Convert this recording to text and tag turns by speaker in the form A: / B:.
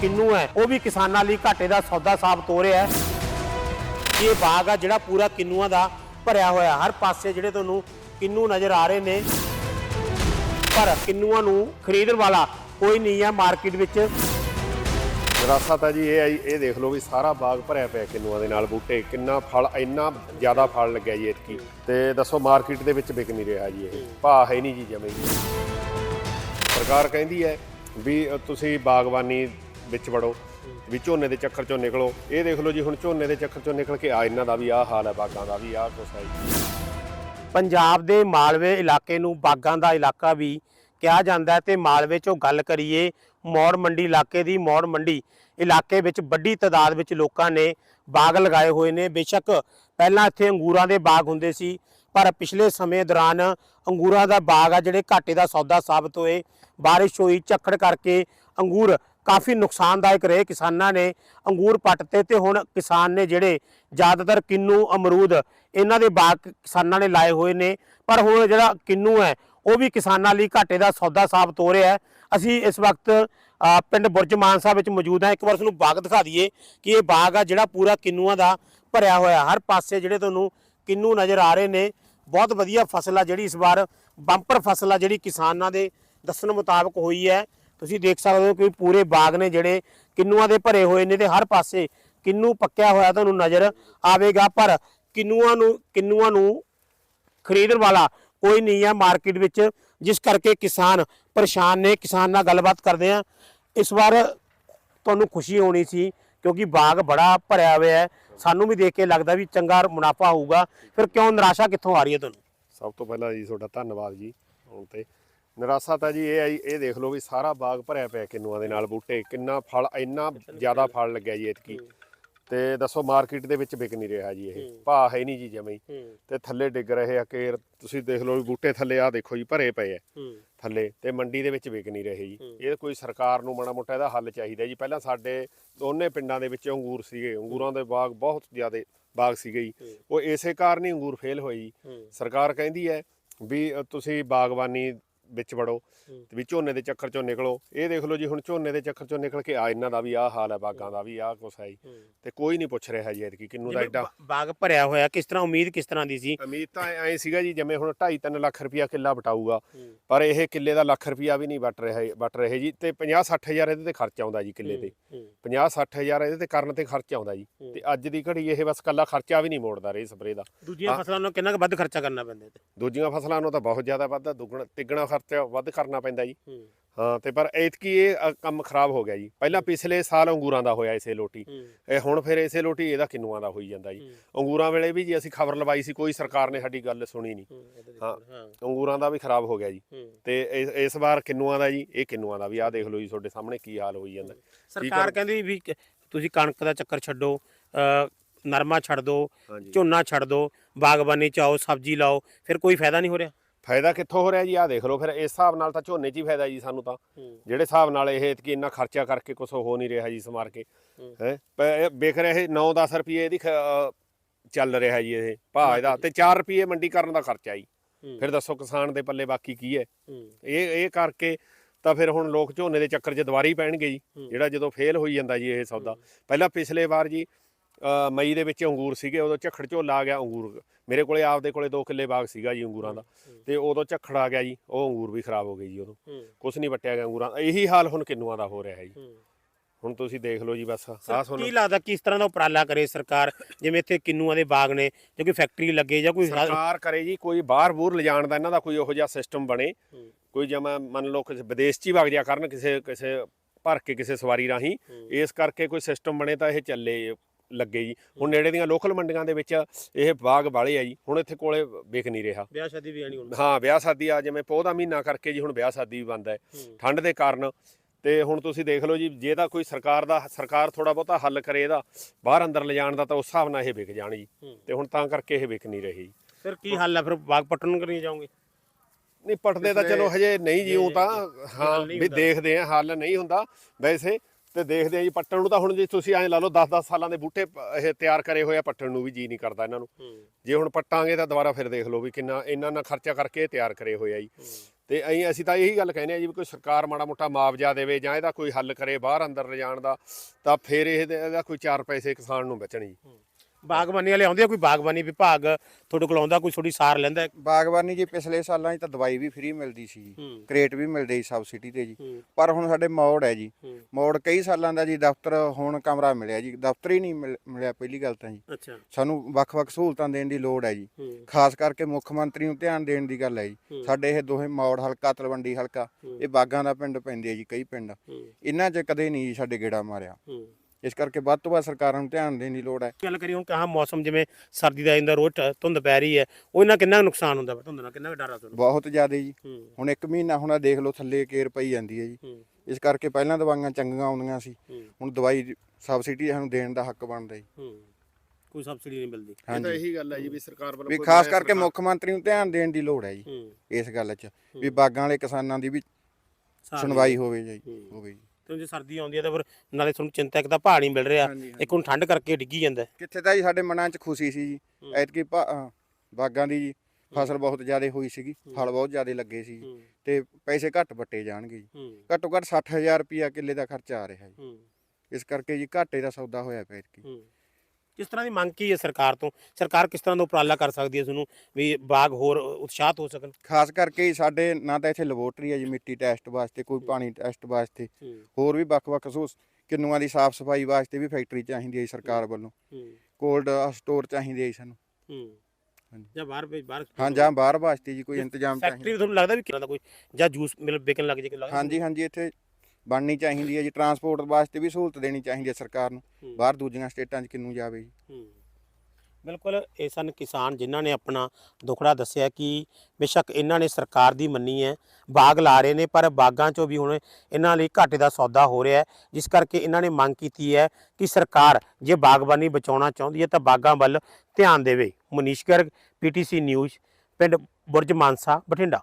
A: ਕਿੰਨੂ ਹੈ? ਉਹ ਵੀ ਕਿਸਾਨਾਂ ਲਈ ਘਾਟੇ ਦਾ ਸੌਦਾ ਸਾਬਤ ਹੋ ਰਿਹਾ ਹੈ। ਇਹ ਬਾਗ ਆ ਜਿਹੜਾ ਪੂਰਾ ਕਿੰਨੂਆਂ ਦਾ ਭਰਿਆ ਹੋਇਆ। ਹਰ ਪਾਸੇ ਜਿਹੜੇ ਤੁਹਾਨੂੰ ਕਿੰਨੂ ਨਜ਼ਰ ਆ ਰਹੇ ਨੇ, ਪਰ ਕਿੰਨੂਆਂ ਨੂੰ ਖਰੀਦਣ ਵਾਲਾ ਕੋਈ ਨਹੀਂ ਹੈ ਮਾਰਕੀਟ ਵਿੱਚ।
B: ਵਿਰਾਸਤ ਹੈ ਜੀ ਇਹ ਆਈ, ਇਹ ਦੇਖ ਲਓ ਵੀ ਸਾਰਾ ਬਾਗ ਭਰਿਆ ਪਿਆ ਕਿੰਨੂਆਂ ਦੇ ਨਾਲ ਬੂਟੇ। ਕਿੰਨਾ ਫਲ, ਇੰਨਾ ਜ਼ਿਆਦਾ ਫਲ ਲੱਗਿਆ ਜੀ ਇਤਕੀ। ਤੇ ਦੱਸੋ ਮਾਰਕੀਟ ਦੇ ਵਿੱਚ ਵਿਕ ਨਹੀਂ ਰਿਹਾ ਜੀ ਇਹ। ਭਾਅ ਹੈ ਨਹੀਂ ਜੀ ਜਮੇ। ਸਰਕਾਰ ਕਹਿੰਦੀ ਹੈ ਵੀ ਤੁਸੀਂ ਬਾਗਬਾਨੀ ਵਿੱਚ ਵੜੋ, ਵੀ ਝੋਨੇ ਦੇ ਚੱਕਰ ਚੋਂ ਨਿਕਲੋ। ਇਹ ਦੇਖ ਲਓ ਜੀ, ਹੁਣ ਝੋਨੇ ਦੇ ਚੱਕਰ ਚੋਂ ਨਿਕਲ ਕੇ ਆ, ਇਹਨਾਂ ਦਾ ਵੀ ਆਹ ਹਾਲ ਹੈ, ਬਾਗਾਂ ਦਾ ਵੀ ਆਹ ਕੁਛ ਹੈ ਜੀ।
A: ਪੰਜਾਬ ਦੇ ਮਾਲਵੇ ਇਲਾਕੇ ਨੂੰ ਬਾਗਾਂ ਦਾ ਇਲਾਕਾ ਵੀ ਕਿਹਾ ਜਾਂਦਾ ਹੈ ਤੇ ਮਾਲਵੇ ਚੋਂ ਗੱਲ ਕਰੀਏ, ਮੌੜ ਮੰਡੀ ਇਲਾਕੇ ਦੀ ਮੌੜ ਮੰਡੀ ਇਲਾਕੇ ਵਿੱਚ ਵੱਡੀ ਤਾਦਾਦ ਵਿੱਚ ਲੋਕਾਂ ਨੇ ਬਾਗ ਲਗਾਏ ਹੋਏ ਨੇ। ਬੇਸ਼ੱਕ ਪਹਿਲਾਂ ਇੱਥੇ ਅੰਗੂਰਾਂ ਦੇ ਬਾਗ ਹੁੰਦੇ ਸੀ, ਪਰ ਪਿਛਲੇ ਸਮੇਂ ਦੌਰਾਨ ਅੰਗੂਰਾਂ ਦਾ ਬਾਗ ਆ, ਜਿਹੜੇ ਘਾਟੇ ਦਾ ਸੌਦਾ ਸਾਬਤ ਹੋਏ। ਬਾਰਿਸ਼ ਹੋਈ, ਝੱਖੜ ਕਰਕੇ ਅੰਗੂਰ ਕਾਫੀ ਨੁਕਸਾਨਦਾਇਕ ਰਹੇ। ਕਿਸਾਨਾਂ ਨੇ ਅੰਗੂਰ ਪੱਟਤੇ ਤੇ ਹੁਣ ਕਿਸਾਨ ਨੇ ਜਿਹੜੇ ਜ਼ਿਆਦਾਤਰ ਕਿੰਨੂ, ਅਮਰੂਦ ਇਹਨਾਂ ਦੇ ਬਾਗ ਕਿਸਾਨਾਂ ਨੇ ਲਾਏ ਹੋਏ ਨੇ। ਪਰ ਹੁਣ ਜਿਹੜਾ ਕਿੰਨੂ ਹੈ, ਉਹ ਵੀ ਕਿਸਾਨਾਂ ਲਈ ਘਾਟੇ ਦਾ ਸੌਦਾ ਸਾਬਤ ਹੋ ਰਿਹਾ ਹੈ। ਅਸੀਂ ਇਸ ਵਕਤ ਪਿੰਡ ਬੁਰਜ ਮਾਨਸਾ ਵਿੱਚ ਮੌਜੂਦ ਹਾਂ। ਇੱਕ ਵਾਰ ਤੁਹਾਨੂੰ ਬਾਗ ਦਿਖਾ ਦਈਏ ਕਿ ਇਹ ਬਾਗ ਆ ਜਿਹੜਾ ਪੂਰਾ ਕਿੰਨੂਆਂ ਦਾ ਭਰਿਆ ਹੋਇਆ ਹਰ ਪਾਸੇ ਜਿਹੜੇ ਤੁਹਾਨੂੰ ਕਿੰਨੂ ਨਜ਼ਰ ਆ ਰਹੇ ਨੇ, ਬਹੁਤ ਵਧੀਆ ਫਸਲ ਆ ਜਿਹੜੀ ਇਸ ਵਾਰ, ਬੰਪਰ ਫਸਲ ਆ ਜਿਹੜੀ ਕਿਸਾਨਾਂ ਦੇ ਦੱਸਣ ਮੁਤਾਬਕ ਹੋਈ ਹੈ। ਤੁਸੀਂ ਦੇਖ ਸਕਦੇ ਹੋ ਕਿ ਪੂਰੇ ਬਾਗ ਨੇ ਜਿਹੜੇ ਕਿੰਨੂਆਂ ਦੇ ਭਰੇ ਹੋਏ ਨੇ ਤੇ ਹਰ ਪਾਸੇ ਕਿੰਨੂ ਪੱਕਿਆ ਹੋਇਆ ਤੁਹਾਨੂੰ ਨਜ਼ਰ ਆਵੇਗਾ, ਪਰ ਕਿੰਨੂਆਂ ਨੂੰ ਕਿੰਨੂਆਂ ਨੂੰ ਖਰੀਦਣ ਵਾਲਾ ਕੋਈ ਨਹੀਂ ਹੈ ਮਾਰਕੀਟ ਵਿੱਚ, ਜਿਸ ਕਰਕੇ ਕਿਸਾਨ ਪਰੇਸ਼ਾਨ ਨੇ। ਕਿਸਾਨ ਨਾਲ ਗੱਲਬਾਤ ਕਰਦੇ ਆ ਇਸ ਵਾਰ ਤੁਹਾਨੂੰ ਖੁਸ਼ੀ ਹੋਣੀ ਸੀ, ਕਿਉਂਕਿ ਬਾਗ ਬੜਾ ਭਰਿਆ ਹੋਇਆ ਹੈ। ਸਾਨੂੰ ਵੀ ਦੇਖ ਕੇ ਲੱਗਦਾ ਵੀ ਚੰਗਾ ਮੁਨਾਫਾ ਹੋਊਗਾ। ਫਿਰ ਕਿਉਂ ਨਿਰਾਸ਼ਾ ਕਿੱਥੋਂ ਆ ਰਹੀ ਹੈ ਤੁਹਾਨੂੰ?
B: ਸਭ ਤੋਂ ਪਹਿਲਾਂ ਜੀ ਤੁਹਾਡਾ ਧੰਨਵਾਦ ਜੀ ਹੁਣ ਤੇ। ਨਿਰਾਸਾ ਤਾਂ ਜੀ ਇਹ ਆਈ ਇਹ ਦੇਖ ਲਓ ਵੀ ਸਾਰਾ ਬਾਗ ਭਰਿਆ ਪਿਆ ਕਿੰਨੂਆਂ ਦੇ ਨਾਲ ਬੂਟੇ ਕਿੰਨਾ ਫਲ ਇੰਨਾ ਜ਼ਿਆਦਾ ਫਲ ਲੱਗਿਆ ਜੀ ਇਤਕੀ। ਤੇ ਦੱਸੋ ਮਾਰਕੀਟ ਦੇ ਵਿੱਚ ਵਿਕ ਨਹੀਂ ਰਿਹਾ ਜੀ ਇਹ। ਭਾਅ ਹੈ ਨਹੀਂ ਜੀ ਜਮੇ ਤੇ ਥੱਲੇ ਡਿੱਗ ਰਹੇ ਆ ਕੇਰ ਤੁਸੀਂ ਦੇਖ ਲਓ ਵੀ ਬੂਟੇ ਥੱਲੇ ਆ ਦੇਖੋ ਜੀ ਭਰੇ ਪਏ ਆ। ਥੱਲੇ ਤੇ ਮੰਡੀ ਦੇ ਵਿੱਚ ਵਿਕ ਨਹੀਂ ਰਹੇ ਜੀ। ਇਹ ਕੋਈ ਸਰਕਾਰ ਨੂੰ ਮਾੜਾ ਮੋਟਾ ਇਹਦਾ ਹੱਲ ਚਾਹੀਦਾ ਜੀ। ਪਹਿਲਾਂ ਸਾਡੇ ਦੋਨੇ ਪਿੰਡਾਂ ਦੇ ਵਿੱਚ ਅੰਗੂਰ ਸੀਗੇ। ਅੰਗੂਰਾਂ ਦੇ ਬਾਗ ਬਹੁਤ ਜ਼ਿਆਦਾ ਬਾਗ ਸੀਗੇ ਜੀ। ਉਹ ਇਸੇ ਕਾਰਨ ਹੀ ਅੰਗੂਰ ਫੇਲ ਹੋਏ ਜੀ। ਸਰਕਾਰ ਕਹਿੰਦੀ ਹੈ ਵੀ ਤੁਸੀਂ ਬਾਗਬਾਨੀ ਵਿੱਚ ਵੜੋ ਤੇ ਵੀ ਝੋਨੇ ਦੇ ਚੱਕਰ ਚੋਂ ਨਿਕਲੋ। ਇਹ ਦੇਖ ਲਓ ਜੀ ਹੁਣ ਝੋਨੇ ਦੇ ਚੱਕਰ ਚੋਂ ਨਿਕਲ ਕੇ ਆ ਇਹਨਾਂ ਦਾ ਵੀ ਆਹ ਹਾਲ ਹੈ ਬਾਗਾਂ ਦਾ ਵੀ ਆਹ ਕੁਛ ਹੈ ਜੀ। ਤੇ ਕੋਈ ਨਹੀਂ ਪੁੱਛ ਰਿਹਾ ਜੀ ਐਤਕੀ ਕਿੰਨੂ ਦਾ ਐਡਾ
A: ਬਾਗ ਭਰਿਆ ਹੋਇਆ ਕਿਸ ਤਰ੍ਹਾਂ ਉਮੀਦ ਕਿਸ ਤਰ੍ਹਾਂ ਦੀ ਸੀ?
B: ਉਮੀਦ ਤਾਂ ਐ ਸੀਗਾ ਜੀ ਜਿਵੇਂ ਹੁਣ 2.5 3 ਲੱਖ ਰੁਪਇਆ ਕਿੱਲਾ ਵਟਾਊਗਾ। ਪਰ ਇਹ ਕਿੱਲੇ ਦਾ ਲੱਖ ਰੁਪਇਆ ਵੀ ਨਹੀਂ ਵਟ ਰਿਹਾ ਵਟ ਰਹੇ ਜੀ। ਤੇ 50 60 ਹਜ਼ਾਰ ਇਹਦੇ ਤੇ ਖਰਚ ਆਉਂਦਾ ਜੀ ਕਿੱਲੇ ਤੇ। 50 60 ਹਜ਼ਾਰ ਇਹਦੇ ਤੇ ਕਰਨ ਤੇ ਖਰਚ ਆਉਂਦਾ ਜੀ। ਤੇ ਅੱਜ ਦੀ ਘੜੀ ਇਹ ਬਸ ਕੱਲਾ ਖਰਚਾ ਵੀ ਨਹੀਂ ਮੋੜਦਾ ਰੇ ਸਪਰੇ ਦਾ।
A: ਦੂਜੀਆਂ ਫਸਲਾਂ ਨੂੰ ਕਿੰਨਾ ਕੁ ਵੱਧ ਖਰਚਾ ਕਰਨਾ ਪੈਂਦਾ ਤੇ
B: ਦੂਜੀਆਂ ਫਸਲਾਂ ਨੂੰ ਤਾਂ ਬਹੁਤ ਜ਼ਿਆਦਾ ਵੱਧਦਾ ਦੁੱਗਣਾ ਤਿੱਗਣਾ ਖਰਚਾ ਵੱਧ ਕਰਨਾ ਪੈਂਦਾ ਜੀ। ਹਾਂ। ਤੇ ਪਰ ਐਤਕੀ ਇਹ ਅ, ਕੰਮ ਖਰਾਬ ਹੋ ਗਿਆ ਜੀ। ਪਹਿਲਾਂ ਪਿਛਲੇ ਸਾਲ ਅੰਗੂਰਾਂ ਦਾ ਹੋਇਆ ਇਸੇ ਲੋਟੀ। ਇਹ ਹੁਣ ਫਿਰ ਇਸੇ ਲੋਟੀ ਇਹਦਾ ਕਿੰਨੂਆਂ ਦਾ ਹੋਈ ਜਾਂਦਾ ਜੀ। ਅੰਗੂਰਾਂ ਵੇਲੇ ਵੀ ਜੀ ਅਸੀਂ ਖਬਰ ਲਵਾਈ ਸੀ ਕੋਈ ਸਰਕਾਰ ਨੇ ਸਾਡੀ ਗੱਲ ਸੁਣੀ ਨਹੀਂ। ਹਾਂ ਅੰਗੂਰਾਂ ਦਾ ਵੀ ਖਰਾਬ ਹੋ ਗਿਆ ਜੀ। ਤੇ ਇਸ- ਇਸ ਵਾਰ ਕਿੰਨੂਆਂ ਦਾ ਜੀ? ਇਹ ਕਿੰਨੂਆਂ ਦਾ ਵੀ ਆਹ ਦੇਖ ਲਓ ਜੀ ਤੁਹਾਡੇ ਸਾਹਮਣੇ ਕੀ ਹਾਲ ਹੋਈ ਜਾਂਦਾ।
A: ਸਰਕਾਰ ਕਹਿੰਦੀ ਵੀ ਕਿ ਤੁਸੀਂ ਕਣਕ ਦਾ ਚੱਕਰ ਛੱਡੋ ਅ, ਨਰਮਾ ਛੱਡ ਦਿਓ
B: ਹਾਂਜੀ।
A: ਝੋਨਾ ਛੱਡ ਦਿਓ ਬਾਗਬਾਨੀ ਚ ਆਓ ਸਬਜ਼ੀ ਲਾਓ ਫਿਰ ਕੋਈ ਫਾਇਦਾ ਨਹੀਂ ਹੋ ਰਿਹਾ।
B: ਫਾਇਦਾ ਕਿੱਥੋਂ ਹੋ ਰਿਹਾ ਜੀ? ਆਹ ਦੇਖ ਲਓ ਫਿਰ ਇਸ ਹਿਸਾਬ ਨਾਲ ਤਾਂ ਝੋਨੇ 'ਚ ਹੀ ਫਾਇਦਾ ਜੀ ਸਾਨੂੰ ਤਾਂ। ਜਿਹੜੇ ਹਿਸਾਬ ਨਾਲ ਇਹ ਇਤਕੀ ਇੰਨਾ ਖਰਚਾ ਕਰਕੇ ਕੁਝ ਹੋ ਨਹੀਂ ਰਿਹਾ ਜੀ ਸਮਾਰ ਕੇ ਹੈ। ਵਿਕ ਰਿਹਾ ਇਹ 9-10 ਰੁਪਏ ਇਹਦੀ ਚੱਲ ਰਿਹਾ ਜੀ ਇਹ। ਭਾਅ ਇਹਦਾ ਤੇ 4 ਰੁਪਏ ਮੰਡੀ ਕਰਨ ਦਾ ਖਰਚਾ ਜੀ। ਫਿਰ ਦੱਸੋ ਕਿਸਾਨ ਦੇ ਪੱਲੇ ਬਾਕੀ ਕੀ ਹੈ? ਇਹ ਇਹ ਕਰਕੇ ਤਾਂ ਫਿਰ ਹੁਣ ਲੋਕ ਝੋਨੇ ਦੇ ਚੱਕਰ 'ਚ ਦੁਬਾਰੀ ਪੈਣਗੇ ਜੀ। ਜਿਹੜਾ ਜਦੋਂ ਫੇਲ ਹੋਈ ਜਾਂਦਾ ਜੀ ਇਹ ਸੌਦਾ। ਪਹਿਲਾਂ ਪਿਛਲੇ ਵਾਰ ਜੀ ਮਈ ਦੇ ਵਿੱਚ ਅੰਗੂਰ ਸੀਗੇ ਉਦੋਂ ਝੱਖੜ ਝੋਲਾ ਆ ਗਿਆ ਅੰਗੂਰ। ਮੇਰੇ ਕੋਲੇ ਆਪਦੇ ਕੋਲੇ 2 ਕਿੱਲੇ ਬਾਗ ਸੀਗਾ ਜੀ ਅੰਗੂਰਾਂ ਦਾ। ਤੇ ਉਦੋਂ ਝੱਖੜ ਆ ਗਿਆ ਜੀ ਉਹ ਅੰਗੂਰ ਵੀ ਖਰਾਬ ਹੋ ਗਏ ਜੀ ਉਦੋਂ। ਕੁਝ ਨਹੀਂ ਵੱਟਿਆ ਗਿਆ ਅੰਗੂਰਾਂ। ਇਹੀ ਹਾਲ ਹੁਣ ਕਿੰਨੂਆਂ ਦਾ ਹੋ ਰਿਹਾ ਹੈ ਜੀ। ਹੁਣ ਤੁਸੀਂ ਦੇਖ ਲਓ ਜੀ ਬਸ। ਆਹ
A: ਕੀ
B: ਤੁਹਾਨੂੰ
A: ਲੱਗਦਾ ਕਿਸ ਤਰ੍ਹਾਂ ਦਾ ਉਪਰਾਲਾ ਕਰੇ ਸਰਕਾਰ? ਜਿਵੇਂ ਇੱਥੇ ਕਿੰਨੂਆਂ ਦੇ ਬਾਗ ਨੇ ਜੇ ਫੈਕਟਰੀ ਲੱਗੇ ਜਾਂ ਕੋਈ
B: ਸਰਕਾਰ ਕਰੇ ਜੀ ਕੋਈ ਬਾਹਰ ਬੂਰ ਲਿਜਾਣ ਦਾ ਇਹਨਾਂ ਦਾ ਕੋਈ ਉਹੋ ਜਿਹਾ ਸਿਸਟਮ ਬਣੇ। ਕੋਈ ਜਿਵੇਂ ਮੰਨ ਲਓ ਕਿਸੇ ਵਿਦੇਸ਼ 'ਚ ਹੀ ਵਗ ਜਾ ਕਰਨ ਕਿਸੇ ਕਿਸੇ ਭਰ ਕੇ ਕਿਸੇ ਸਵਾਰੀ ਰਾਹੀਂ। ਇਸ ਕਰਕੇ ਕੋਈ ਸਿਸਟਮ ਬਣੇ ਤਾਂ ਇਹ ਚੱਲੇ। ਲੱਗੇ ਜੀ। ਹੁਣ ਨੇੜੇ ਦੀਆਂ ਲੋਕਲ ਮੰਡੀਆਂ ਦੇ ਵਿੱਚ ਇਹ ਬਾਗ ਵਾਲੇ ਆ ਜੀ। ਹੁਣ ਇੱਥੇ ਕੋਲੇ ਵਿਕ ਨਹੀਂ ਰਿਹਾ।
A: ਵਿਆਹ ਸ਼ਾਦੀ ਵੀ ਆਣੀ ਹੁਣ।
B: ਹਾਂ ਵਿਆਹ ਸ਼ਾਦੀ ਆ ਜਿਵੇਂ ਪੋਹ ਦਾ ਮਹੀਨਾ ਕਰਕੇ ਜੀ ਹੁਣ ਵਿਆਹ ਸ਼ਾਦੀ ਵੀ ਬੰਦ ਹੈ। ਠੰਡ ਦੇ ਕਾਰਨ। ਤੇ ਹੁਣ ਤੁਸੀਂ ਦੇਖ ਲਓ ਜੀ ਜੇ ਤਾਂ ਕੋਈ ਸਰਕਾਰ ਦਾ ਸਰਕਾਰ ਥੋੜਾ ਬਹੁਤਾ ਹੱਲ ਕਰੇ ਇਹਦਾ ਬਾਹਰ ਅੰਦਰ ਲਿਜਾਣ ਦਾ ਤਾਂ ਉਸ ਹਿਸਾਬ ਨਾਲ ਇਹ ਵਿਕ ਜਾਣ ਜੀ। ਤੇ ਹੁਣ ਤਾਂ ਕਰਕੇ ਇਹ ਵਿਕ ਨਹੀਂ ਰਹੀ।
A: ਫਿਰ ਕੀ ਹੱਲ ਹੈ ਫਿਰ ਬਾਗ ਪੱਟਣ ਨੂੰ ਕਰੀ ਜਾਓਗੇ?
B: ਨਹੀਂ ਪਟਦੇ ਤਾਂ ਚਲੋ ਹਜੇ ਨਹੀਂ ਜੀ ਉਹ ਤਾਂ ਹਾਂ ਵੀ ਦੇਖਦੇ ਆ ਹੱਲ ਨਹੀਂ ਹੁੰਦਾ। ਵੈਸੇ ਤੇ ਦੇਖਦੇ ਆ ਜੀ ਪੱਟਣ ਨੂੰ ਤਾਂ ਹੁਣ ਜੇ ਤੁਸੀਂ ਐਂ ਲਾ ਲਓ 10-10 ਸਾਲਾਂ ਦੇ ਬੂਟੇ ਇਹ ਤਿਆਰ ਕਰੇ ਹੋਏ ਆ ਪੱਟਣ ਨੂੰ ਵੀ ਜੀ ਨਹੀਂ ਕਰਦਾ ਇਹਨਾਂ ਨੂੰ। ਜੇ ਹੁਣ ਪੱਟਾਂਗੇ ਤਾਂ ਦੁਬਾਰਾ ਫਿਰ ਦੇਖ ਲਓ ਵੀ ਕਿੰਨਾ ਇਹਨਾਂ ਨਾਲ ਖਰਚਾ ਕਰਕੇ ਇਹ ਤਿਆਰ ਕਰੇ ਹੋਏ ਆ ਜੀ। ਤੇ ਅਸੀਂ ਅਸੀਂ ਤਾਂ ਇਹੀ ਗੱਲ ਕਹਿੰਦੇ ਆ ਜੀ ਵੀ ਕੋਈ ਸਰਕਾਰ ਮਾੜਾ ਮੋਟਾ ਮੁਆਵਜ਼ਾ ਦੇਵੇ ਜਾਂ ਇਹਦਾ ਕੋਈ ਹੱਲ ਕਰੇ ਬਾਹਰ ਅੰਦਰ ਲਿਜਾਣ ਦਾ ਤਾਂ ਫਿਰ ਇਹ ਇਹਦਾ ਕੋਈ 4 ਪੈਸੇ ਕਿਸਾਨ ਨੂੰ ਬਚਣ ਜੀ।
A: ਬਾਗਬਾਨੀ ਵਾਲੇ ਆਉਂਦੇ ਆ ਕੋਈ ਬਾਗਬਾਨੀ ਵਿਭਾਗ ਤੁਹਾਡੇ ਕੋਲ ਆਉਂਦਾ ਕੋਈ ਥੋੜੀ ਸਾਰ ਲੈਂਦਾ? ਹੈ?
C: ਬਾਗਬਾਨੀ ਜੀ ਪਿਛਲੇ ਸਾਲਾਂ 'ਚ ਤਾਂ ਦਵਾਈ ਵੀ ਫ੍ਰੀ ਮਿਲਦੀ ਸੀ ਜੀ। ਕ੍ਰੇਟ ਵੀ ਮਿਲਦੇ ਸੀ ਸਬਸਿਡੀ ਤੇ ਜੀ। ਪਰ ਹੁਣ ਸਾਡੇ ਮੋੜ ਹੈ ਜੀ।
A: ਹੂੰ।
C: ਮੋੜ ਕਈ ਸਾਲਾਂ ਦਾ ਜੀ ਦਫ਼ਤਰ ਹੁਣ ਕਮਰਾ ਮਿਲਿਆ ਜੀ। ਦਫ਼ਤਰ ਹੀ ਨਹੀਂ ਮਿਲ- ਮਿਲਿਆ ਪਹਿਲੀ ਗੱਲ ਤਾਂ ਜੀ।
A: ਅੱਛਾ।
C: ਸਾਨੂੰ ਵੱਖ-ਵੱਖ ਸਹੂਲਤਾਂ ਦੇਣ ਦੀ ਲੋੜ ਹੈ ਜੀ।
A: ਹੂੰ।
C: ਖਾਸ ਕਰਕੇ ਮੁੱਖ ਮੰਤਰੀ ਨੂੰ ਧਿਆਨ ਦੇਣ ਦੀ ਗੱਲ ਹੈ ਜੀ। ਸਾਡੇ ਇਹ ਦੋਹੇ ਮੌੜ ਹਲਕਾ ਤਲਵੰਡੀ ਹਲਕਾ। ਇਹ ਬਾਗਾਂ ਦਾ ਪਿੰਡ ਪੈਂਦੇ ਆ ਜੀ ਕਈ ਪਿੰਡ।
A: ਹੂੰ।
C: ਇਹਨਾਂ 'ਚ ਕਦੇ ਨਹੀਂ ਜੀ ਸਾਡੇ ਗੇੜਾ ਮਾਰਿਆ।
A: ਹੂੰ।
C: ਇਸ ਕਰਕੇ ਵੱਧ ਤੋਂ ਵੱਧ ਸਰਕਾਰਾਂ ਨੂੰ ਧਿਆਨ ਦੇਣ ਦੀ ਲੋੜ ਹੈ।
A: ਗੱਲ ਕਰੀ ਹੁਣ ਕਹਾ ਮੌਸਮ ਜਿਵੇਂ ਸਰਦੀ ਦਾ ਇੰਦਾ ਰੋਜ਼ ਧੁੰਦ ਪੈ ਰਹੀ ਹੈ ਉਹ ਇਹਨਾਂ ਕਿੰਨਾ ਨੁਕਸਾਨ ਹੁੰਦਾ ਧੁੰਦ ਨਾਲ ਕਿੰਨਾ ਡਰ ਆ ਤੁਹਾਨੂੰ?
C: ਬਹੁਤ ਜ਼ਿਆਦਾ ਜੀ। ਹੁਣ ਇੱਕ ਮਹੀਨਾ ਹੁਣ ਦੇਖ ਲਓ ਥੱਲੇ ਕੇਰ ਪਈ ਜਾਂਦੀ ਹੈ ਜੀ। ਇਸ ਕਰਕੇ ਪਹਿਲਾਂ ਦਵਾਈਆਂ ਚੰਗੀਆਂ ਆਉਂਦੀਆਂ ਸੀ। ਹੁਣ ਦਵਾਈ ਸਬਸਿਡੀ ਸਾਨੂੰ ਦੇਣ ਦਾ ਹੱਕ ਬਣਦਾ ਜੀ।
A: ਕੋਈ ਸਬਸਿਡੀ ਨਹੀਂ ਮਿਲਦੀ।
B: ਇਹ ਤਾਂ ਇਹੀ ਗੱਲ ਹੈ ਜੀ ਵੀ ਸਰਕਾਰ ਵੱਲੋਂ
C: ਵੀ ਖਾਸ ਕਰਕੇ ਮੁੱਖ ਮੰਤਰੀ ਨੂੰ ਧਿਆਨ ਦੇਣ ਦੀ ਲੋੜ ਹੈ ਜੀ। ਇਸ ਗੱਲ 'ਚ ਵੀ ਬਾਗਾਂ ਵਾਲੇ ਕਿਸਾਨਾਂ ਦੀ ਵੀ ਸੁਣਵਾਈ ਹੋਵੇ ਜੀ। ਹੋਵੇ ਜੀ।
A: ਤੇ ਜੇ ਸਰਦੀ ਆਉਂਦੀ ਹੈ ਤਾਂ ਫਿਰ ਨਾਲੇ ਤੁਹਾਨੂੰ ਚਿੰਤਾ ਇੱਕ ਤਾਂ ਭਾਅ ਨਹੀਂ ਮਿਲ ਰਿਹਾ ਇੱਕ ਹੁਣ ਠੰਡ ਕਰਕੇ ਡਿੱਗੀ ਜਾਂਦਾ।
C: ਕਿੱਥੇ ਤਾਂ ਜੀ ਸਾਡੇ ਮਨਾਂ 'ਚ ਖੁਸ਼ੀ ਸੀ ਜੀ। ਐਤਕੀ ਬਾਗਾਂ ਦੀ ਜੀ ਫਸਲ ਬਹੁਤ ਜ਼ਿਆਦਾ ਹੋਈ ਸੀਗੀ ਫਲ ਬਹੁਤ ਜ਼ਿਆਦਾ ਲੱਗੇ ਸੀ ਤੇ ਪੈਸੇ ਘੱਟ ਵੱਟੇ ਜਾਣਗੇ ਜੀ। ਘੱਟੋ ਘੱਟ 60000 ਰੁਪਿਆ ਕਿੱਲੇ ਦਾ ਖਰਚਾ ਆ ਰਿਹਾ ਜੀ। ਇਸ ਕਰਕੇ ਜੀ ਘਾਟੇ ਦਾ ਸੌਦਾ ਹੋਇਆ ਪਿਆ ਐਤਕੀ।
A: ਕਿਸ ਤਰ੍ਹਾਂ ਦੀ ਮੰਗ ਕੀ ਹੈ ਸਰਕਾਰ ਤੋਂ? ਸਰਕਾਰ ਕਿਸ ਤਰ੍ਹਾਂ ਦਾ ਉਪਰਾਲਾ ਕਰ ਸਕਦੀ ਹੈ ਤੁਹਾਨੂੰ ਵੀ ਬਾਗ ਹੋਰ ਉਤਸ਼ਾਹਤ ਹੋ ਸਕਣ?
C: ਖਾਸ ਕਰਕੇ ਸਾਡੇ ਨਾ ਤਾਂ ਇੱਥੇ ਲੈਬੋਰਟਰੀ ਹੈ ਜੀ ਮਿੱਟੀ ਟੈਸਟ ਵਾਸਤੇ ਕੋਈ ਪਾਣੀ ਟੈਸਟ ਵਾਸਤੇ। ਹੋਰ ਵੀ ਵੱਖ-ਵੱਖ ਸਹੂਲਤ ਕਿੰਨੂਆਂ ਦੀ ਸਾਫ਼ ਸਫ਼ਾਈ ਵਾਸਤੇ ਵੀ ਫੈਕਟਰੀ ਚਾਹੀਦੀ ਹੈ ਸਰਕਾਰ ਵੱਲੋਂ। ਕੋਲਡ ਸਟੋਰ ਚਾਹੀਦੀ ਹੈ। ਸਾਨੂੰ।
A: ਜਾਂ ਬਾਹਰ ਬਾਹਰ
C: ਹਾਂ ਜਾਂ ਬਾਹਰ ਵਾਸਤੇ ਜੀ ਕੋਈ ਇੰਤਜ਼ਾਮ
A: ਫੈਕਟਰੀ
C: ਚਾਹੀਦਾ।
A: ਤੁਹਾਨੂੰ ਲੱਗਦਾ ਵੀ ਕਿਹਨਾਂ ਦਾ ਕੋਈ ਜਾਂ ਜੂਸ ਮਿਲ ਵਿਕਣ ਲੱਗ ਜੇ ਕਿ ਲੱਗਦਾ?
C: ਹਾਂਜੀ ਹਾਂਜੀ ਇੱਥੇ ਬਣਨੀ ਚਾਹੀਦੀ ਹੈ ਜੀ ਟਰਾਂਸਪੋਰਟ ਵਾਸਤੇ ਵੀ ਸਹੂਲਤ ਦੇਣੀ ਚਾਹੀਦੀ ਹੈ ਸਰਕਾਰ ਨੂੰ। ਬਾਹਰ ਦੂਜੀਆਂ ਸਟੇਟਾਂ 'ਚ ਕਿੰਨੂੰ ਜਾਵੇ ਜੀ।
A: ਬਿਲਕੁਲ ਇਹ ਸਨ ਕਿਸਾਨ ਜਿਨ੍ਹਾਂ ਨੇ ਆਪਣਾ ਦੁਖੜਾ ਦੱਸਿਆ ਕਿ ਬੇਸ਼ੱਕ ਇਹਨਾਂ ਨੇ ਸਰਕਾਰ ਦੀ ਮੰਨੀ ਹੈ ਬਾਗ ਲਾ ਰਹੇ ਨੇ ਪਰ ਬਾਗਾਂ 'ਚੋਂ ਵੀ ਹੁਣ ਇਹਨਾਂ ਲਈ ਘਾਟੇ ਦਾ ਸੌਦਾ ਹੋ ਰਿਹਾ ਹੈ ਜਿਸ ਕਰਕੇ ਇਹਨਾਂ ਨੇ ਮੰਗ ਕੀਤੀ ਹੈ ਕਿ ਸਰਕਾਰ ਜੇ ਬਾਗਬਾਨੀ ਬਚਾਉਣਾ ਚਾਹੁੰਦੀ ਹੈ ਤਾਂ ਬਾਗਾਂ ਵੱਲ ਧਿਆਨ ਦੇਵੇ ਮਨੀਸ਼ ਗਰਗ ਪੀਟੀਸੀ ਨਿਊਜ਼ ਪਿੰਡ ਬੁਰਜ ਮਾਨਸਾ ਬਠਿੰਡਾ